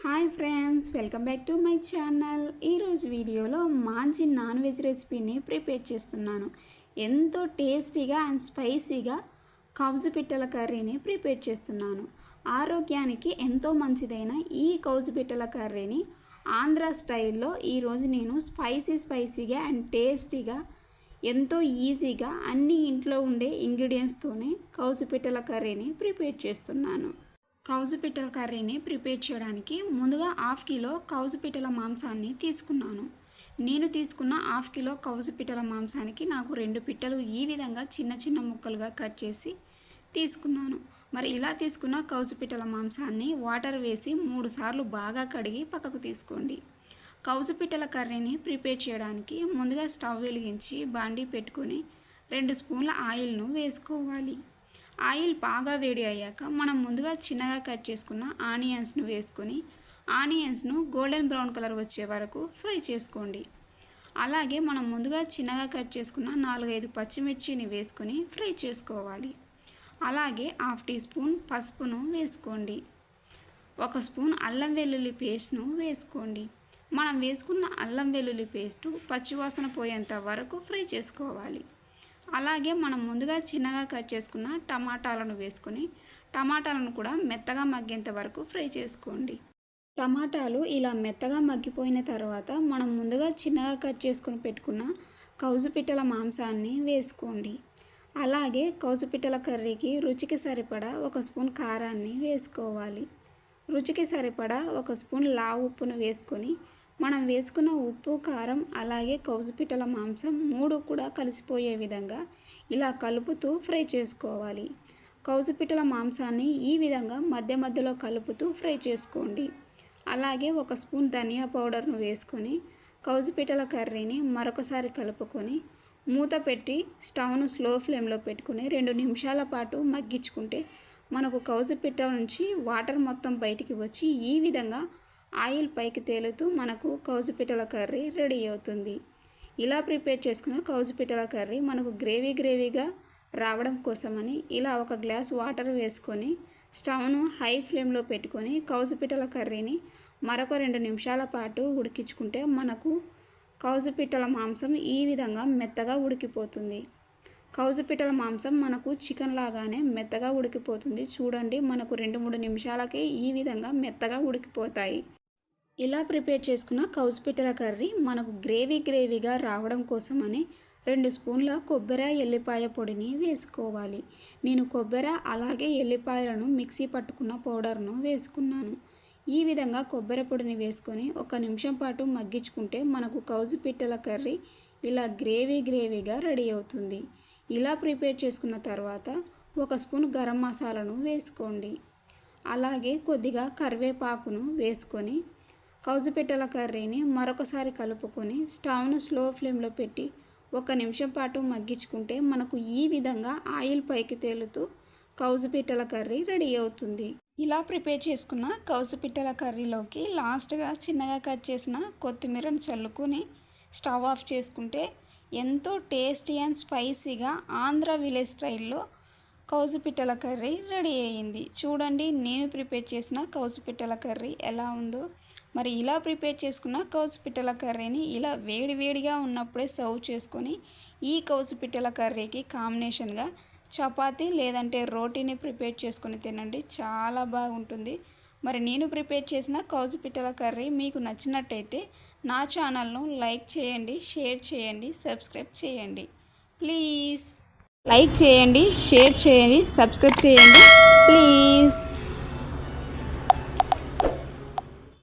Hi friends welcome back to my channel. ఈరోజు వీడియోలో మంచి నాన్ వెజ్ రెసిపీని ప్రిపేర్ చేస్తున్నాను. ఎంతో టేస్టీగా అండ్ స్పైసీగా కౌజు పిట్టల కర్రీని ప్రిపేర్ చేస్తున్నాను. ఆరోగ్యానికి ఎంతో మంచిదైన ఈ కౌజు పిట్టల కర్రీని ఆంధ్ర స్టైల్లో ఈరోజు నేను స్పైసీ స్పైసీగా అండ్ టేస్టీగా ఎంతో ఈజీగా అన్ని ఇంట్లో ఉండే ఇంగ్రీడియంట్స్తోనే కౌజు పిట్టల కర్రీని ప్రిపేర్ చేస్తున్నాను. కౌజు పిట్టల కర్రీని ప్రిపేర్ చేయడానికి ముందుగా హాఫ్ కిలో కౌజు పిట్టల మాంసాన్ని తీసుకున్నాను. నేను తీసుకున్న హాఫ్ కిలో కౌజు పిట్టల మాంసానికి నాకు రెండు పిట్టలు ఈ విధంగా చిన్న చిన్న ముక్కలుగా కట్ చేసి తీసుకున్నాను. మరి ఇలా తీసుకున్న కౌజు పిట్టల మాంసాన్ని వాటర్ వేసి మూడు సార్లు బాగా కడిగి పక్కకు తీసుకోండి. కౌజు పిట్టల కర్రీని ప్రిపేర్ చేయడానికి ముందుగా స్టవ్ వెలిగించి బాండీ పెట్టుకొని రెండు స్పూన్ల ఆయిల్ను వేసుకోవాలి. ఆయిల్ బాగా వేడి అయ్యాక మనం ముందుగా చిన్నగా కట్ చేసుకున్న ఆనియన్స్ను వేసుకొని ఆనియన్స్ను గోల్డెన్ బ్రౌన్ కలర్ వచ్చే వరకు ఫ్రై చేసుకోండి. అలాగే మనం ముందుగా చిన్నగా కట్ చేసుకున్న నాలుగైదు పచ్చిమిర్చిని వేసుకొని ఫ్రై చేసుకోవాలి. అలాగే హాఫ్ టీ స్పూన్ పసుపును వేసుకోండి. ఒక స్పూన్ అల్లం వెల్లుల్లి పేస్ట్ను వేసుకోండి. మనం వేసుకున్న అల్లం వెల్లుల్లి పేస్టు పచ్చివాసన పోయేంత వరకు ఫ్రై చేసుకోవాలి. అలాగే మనం ముందుగా చిన్నగా కట్ చేసుకున్న టమాటాలను వేసుకొని టమాటాలను కూడా మెత్తగా మగ్గేంత వరకు ఫ్రై చేసుకోండి. టమాటాలు ఇలా మెత్తగా మగ్గిపోయిన తర్వాత మనం ముందుగా చిన్నగా కట్ చేసుకొని పెట్టుకున్న కౌజు పిట్టల మాంసాన్ని వేసుకోండి. అలాగే కౌజు పిట్టల కర్రీకి రుచికి సరిపడా ఒక స్పూన్ కారాన్ని వేసుకోవాలి. రుచికి సరిపడా ఒక స్పూన్ లావు ఉప్పును వేసుకొని మనం వేసుకున్న ఉప్పు కారం అలాగే కౌజుపిట్టల మాంసం మూడు కూడా కలిసిపోయే విధంగా ఇలా కలుపుతూ ఫ్రై చేసుకోవాలి. కౌజుపిట్టల మాంసాన్ని ఈ విధంగా మధ్య మధ్యలో కలుపుతూ ఫ్రై చేసుకోండి. అలాగే ఒక స్పూన్ ధనియా పౌడర్ను వేసుకొని కౌజుపిట్టల కర్రీని మరొకసారి కలుపుకొని మూత పెట్టి స్టవ్ను స్లో ఫ్లేమ్లో పెట్టుకుని రెండు నిమిషాల పాటు మగ్గించుకుంటే మనకు కౌజుపిట్ట నుంచి వాటర్ మొత్తం బయటికి వచ్చి ఈ విధంగా ఆయిల్ పైకి తేలుతూ మనకు కౌజుపిటల కర్రీ రెడీ అవుతుంది. ఇలా ప్రిపేర్ చేసుకున్న కౌజుపిటల కర్రీ మనకు గ్రేవీ గ్రేవీగా రావడం కోసమని ఇలా ఒక గ్లాస్ వాటర్ వేసుకొని స్టవ్ను హై ఫ్లేమ్లో పెట్టుకొని కౌజుపిటల కర్రీని మరొక రెండు నిమిషాల పాటు ఉడికించుకుంటే మనకు కౌజుపిట్టల మాంసం ఈ విధంగా మెత్తగా ఉడికిపోతుంది. కౌజుపిట్టల మాంసం మనకు చికెన్ లాగానే మెత్తగా ఉడికిపోతుంది. చూడండి మనకు రెండు మూడు నిమిషాలకే ఈ విధంగా మెత్తగా ఉడికిపోతాయి. ఇలా ప్రిపేర్ చేసుకున్న కౌసుపిట్టల కర్రీ మనకు గ్రేవీ గ్రేవీగా రావడం కోసమని రెండు స్పూన్ల కొబ్బరి ఎల్లిపాయ పొడిని వేసుకోవాలి. నేను కొబ్బరి అలాగే ఎల్లిపాయలను మిక్సీ పట్టుకున్న పౌడర్ను వేసుకున్నాను. ఈ విధంగా కొబ్బరి పొడిని వేసుకొని ఒక నిమిషం పాటు మగ్గించుకుంటే మనకు కౌజు పిట్టల కర్రీ ఇలా గ్రేవీ గ్రేవీగా రెడీ అవుతుంది. ఇలా ప్రిపేర్ చేసుకున్న తర్వాత ఒక స్పూన్ గరం మసాలాను వేసుకోండి. అలాగే కొద్దిగా కరివేపాకును వేసుకొని కౌజుపిట్టల కర్రీని మరొకసారి కలుపుకొని స్టవ్ను స్లో ఫ్లేమ్లో పెట్టి ఒక నిమిషం పాటు మగ్గించుకుంటే మనకు ఈ విధంగా ఆయిల్ పైకి తేలుతూ కౌజుపిట్టల కర్రీ రెడీ అవుతుంది. ఇలా ప్రిపేర్ చేసుకున్న కౌజుపిట్టల కర్రీలోకి లాస్ట్గా చిన్నగా కట్ చేసిన కొత్తిమీరను చల్లుకొని స్టవ్ ఆఫ్ చేసుకుంటే ఎంతో టేస్టీ అండ్ స్పైసీగా ఆంధ్ర విలేజ్ స్టైల్లో కౌజుపిట్టల కర్రీ రెడీ అయ్యింది. చూడండి నేను ప్రిపేర్ చేసిన కౌజుపిట్టల కర్రీ ఎలా ఉందో. మరి ఇలా ప్రిపేర్ చేసుకున్న కౌసుపిట్టల కర్రీని ఇలా వేడి వేడిగా ఉన్నప్పుడే సర్వ్ చేసుకొని ఈ కౌసుపిట్టల కర్రీకి కాంబినేషన్గా చపాతీ లేదంటే రోటీని ప్రిపేర్ చేసుకొని తినండి. చాలా బాగుంటుంది. మరి నేను ప్రిపేర్ చేసిన కౌజుపిట్టల కర్రీ మీకు నచ్చినట్టయితే నా ఛానల్ను లైక్ చేయండి షేర్ చేయండి సబ్స్క్రైబ్ చేయండి. ప్లీజ్. లైక్ చేయండి షేర్ చేయండి సబ్స్క్రైబ్ చేయండి. ప్లీజ్.